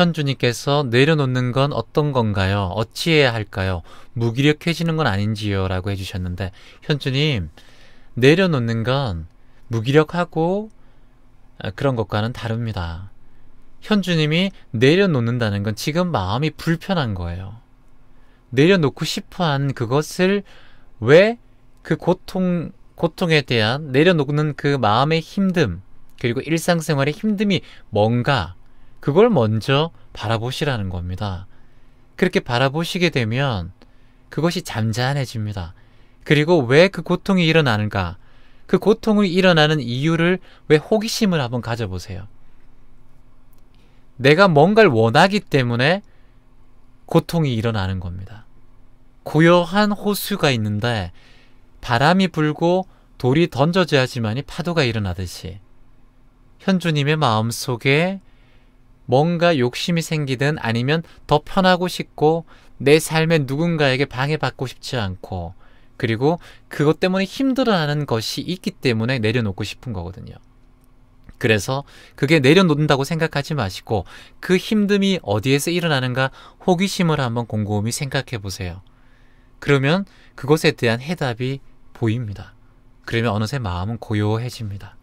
현주님께서 내려놓는 건 어떤 건가요? 어찌해야 할까요? 무기력해지는 건 아닌지요? 라고 해주셨는데, 현주님, 내려놓는 건 무기력하고 아, 그런 것과는 다릅니다. 현주님이 내려놓는다는 건 지금 마음이 불편한 거예요. 내려놓고 싶어 한 그것을 왜 그 고통, 고통에 대한 내려놓는 그 마음의 힘듦, 그리고 일상생활의 힘듦이 뭔가, 그걸 먼저 바라보시라는 겁니다. 그렇게 바라보시게 되면 그것이 잠잠해집니다. 그리고 왜 그 고통이 일어나는가? 그 고통이 일어나는 이유를 왜 호기심을 한번 가져보세요. 내가 뭔가를 원하기 때문에 고통이 일어나는 겁니다. 고요한 호수가 있는데 바람이 불고 돌이 던져져야지만이 파도가 일어나듯이 현주님의 마음 속에 뭔가 욕심이 생기든 아니면 더 편하고 싶고 내 삶에 누군가에게 방해받고 싶지 않고 그리고 그것 때문에 힘들어하는 것이 있기 때문에 내려놓고 싶은 거거든요. 그래서 그게 내려놓는다고 생각하지 마시고 그 힘듦이 어디에서 일어나는가 호기심을 한번 곰곰이 생각해 보세요. 그러면 그것에 대한 해답이 보입니다. 그러면 어느새 마음은 고요해집니다.